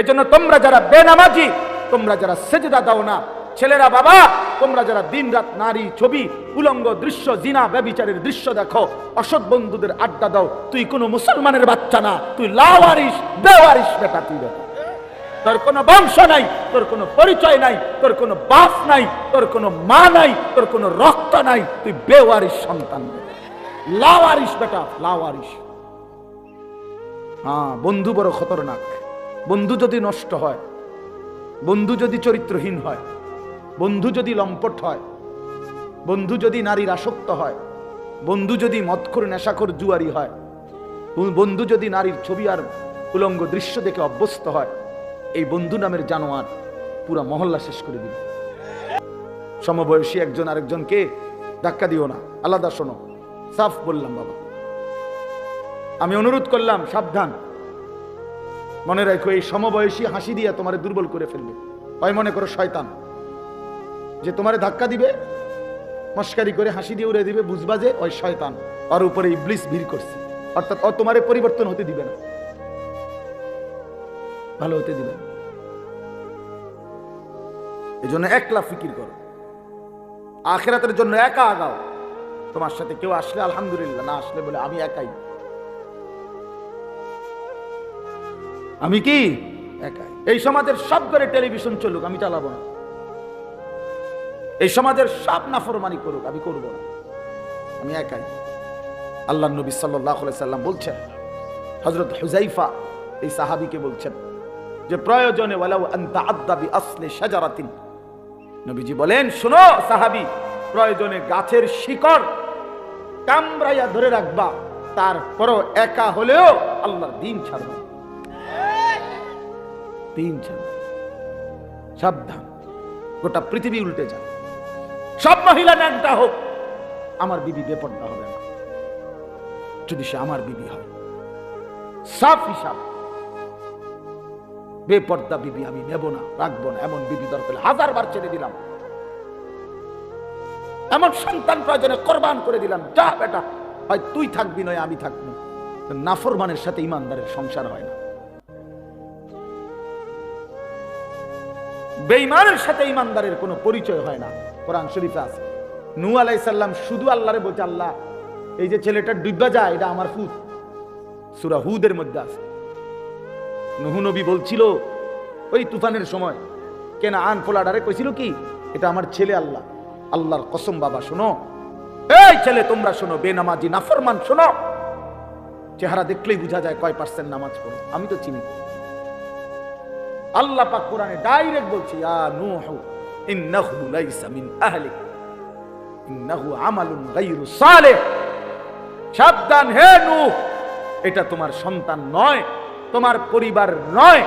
এজন্য তোমরা যারা বেনামাজি, তোমরা যারা সেজদা দাও না। ছেলেরা বাবা, তোমরা যারা দিনরাত নারী ছবি, উলঙ্গ দৃশ্য, জিনা, ব্যবিচারের দৃশ্য দেখো, অসৎ বন্ধুদের আড্ডা দাও, তুই কোনো মুসলমানের বাচ্চা না, তুই লাওয়ারিস, বেওয়ারিস বেটা, তুই তোর কোনো বংশ নাই, তোর কোনো পরিচয় নাই, তোর কোনো বাপ নাই, তোর কোনো মা নাই, তোর কোনো রক্ত নাই, তুই বেওয়ারিস সন্তান লাওয়ারিস বেটা, লাওয়ারিস। হ্যাঁ বন্ধু বড় খতরনাক। বন্ধু যদি নষ্ট হয়, বন্ধু যদি চরিত্রহীন হয়, বন্ধু যদি লম্পট হয়, বন্ধু যদি নারীর আসক্ত হয়, বন্ধু যদি মদখোর, নেশাখোর জুয়ারি হয়, বন্ধু যদি নারীর ছবি আর উলঙ্গ দৃশ্য দেখে অভ্যস্ত হয়, এই বন্ধু নামের জানোয়ার পুরা মহল্লা শেষ করে দিবে। সমবয়সী একজন আরেকজনকে ধাক্কা দিও না। আলাদা শোনো, সাফ বললাম বাবা। আমি অনুরোধ করলাম, সাবধান। মনে রাখো, এই সমবয়সী হাসি দিয়ে তোমারে দুর্বল করে ফেলবে। হয় মনে করো শয়তান, যে তোমারে ধাক্কা দিবে, মস্কারি করে হাসি দিয়ে উড়ে দিবে, বুঝবা যে ওই শয়তান ওর উপরে ইবলিস ভিড় করছে। অর্থাৎ ও তোমারে পরিবর্তন হতে দিবে না। ভালো হতে দিবে না। এই জন্য একলা ফিকির করো। আখেরাতের জন্য একা আগাও। তোমার সাথে কেউ আসলে আলহামদুলিল্লাহ, না আসলে বলে আমি একাই। আমি কি? একাই এই সমাজের সব করে টেলিভিশন চলুক, আমি চালাবো না। এই সমাজের সব নাফরমানি করুক, আমি করব না। আমি একাই। আল্লাহ নবী সাল্লাহ সাল্লাম বলছেন হজরত হুজাইফা এই সাহাবিকে বলছেন যে, প্রয়োজনে আসলে সাজারাতিন নবীজি বলেন, শোনো সাহাবি, প্রয়োজনে গাছের শিকড় কামড়াইয়া ধরে রাখবা, তারপরও একা হলেও আল্লাহর দিন ছাড়বা দিন ছাড়বা সাবধান, গোটা পৃথিবী উল্টে যায় সব মহিলা ন্যাংটা হোক, আমার বিবি বেপর্দা হবে না। যদি সে আমার বিবি হয়, সাফ হিসাব। বেপর্দা বিবি আমি নেব না, রাখব না, এমন বিবি দরকার হাজার বার ছেড়ে দিলাম। এমন সন্তান প্রয়োজনে কোরবান করে দিলাম, যা বেটা, হয় তুই থাকবি নয় আমি থাকব। নাফরমানের সাথে ইমানদারের সংসার হয় না। বেঈমানের সাথে ইমানদারের কোনো পরিচয় হয় না। কোরআন শরীফে আছে। নু আলাইসাল্লাম শুধু আল্লাহরে বলছে, আল্লাহ, এই যে ছেলেটা ডুববা যায়, এটা আমার ফুত সুরা হুদের মধ্যে আছে। নুহু নবী বলছিল, ওই তুফানের সময় কেনা আন ফোলাডারে কইছিল কি, এটা আমার ছেলে আল্লাহ। আল্লাহর কসম বাবা, শোনো। এই ছেলে, তোমরা শোনো, বেনামাজি, নাফরমান, শোনো। চেহারা দেখলেই বোঝা যায় কয় পার্সেন্ট নামাজ পড়ো। আমি তো চিনি। আল্লাহ পাক কোরআনে ডাইরেক্ট বলছে, ইয়া নূহু, ইন্নাহু লাইসা মিন আহলিক, ইন্নাহু আমালুন গায়রু সালেহ। সাবধান হে নূহ, এটা তোমার সন্তান নয়, তোমার পরিবার নয়,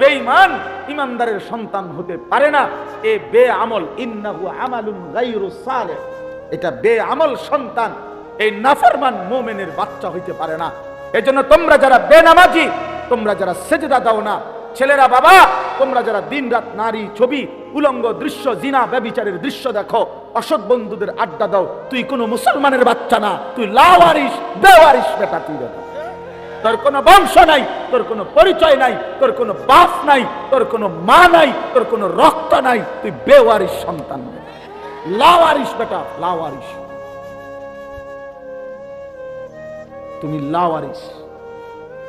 বেঈমান, ইমানদারের সন্তান হতে পারে না। এ বে আমল ইন্নাহু আমালুন গায়রু সালেহ। এটা বে আমল সন্তান, এই নাফরমান মোমেনের বাচ্চা হইতে পারে না। এজন্য তোমরা যারা বেনামাজি, তোমরা যারা সেজদা দাও না ছেলেরা, বাবা, তোমরা যারা দিনরাত নারী, ছবি, উলঙ্গ দৃশ্য, জিনা, ব্যবিচারের দৃশ্য দেখো, অসৎ বন্ধুদের আড্ডা দাও, তুই কোনো মুসলমানের বাচ্চা না, তুই লাওয়ারিস, বেওয়ারিস বেটা, তুই বেটা। তোর কোনো বংশ নাই, তোর কোনো পরিচয় নাই, তোর কোনো বাপ নাই, তোর কোনো মা নাই, তোর কোনো রক্ত নাই, তুই বেওয়ারিস সন্তান লাওয়ারিস বেটা, লাওয়ারিস। তুমি লাওয়ারিস।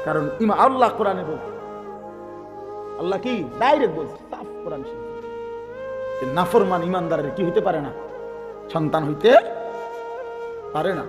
কারণ ইমা আল্লাহ কোরআনে বল আল্লাহ কি? ডাইরেক্ট বলছে, সাফ কোরআন নাফরমান ইমানদারের কি হইতে পারে না? সন্তান হইতে পারে না।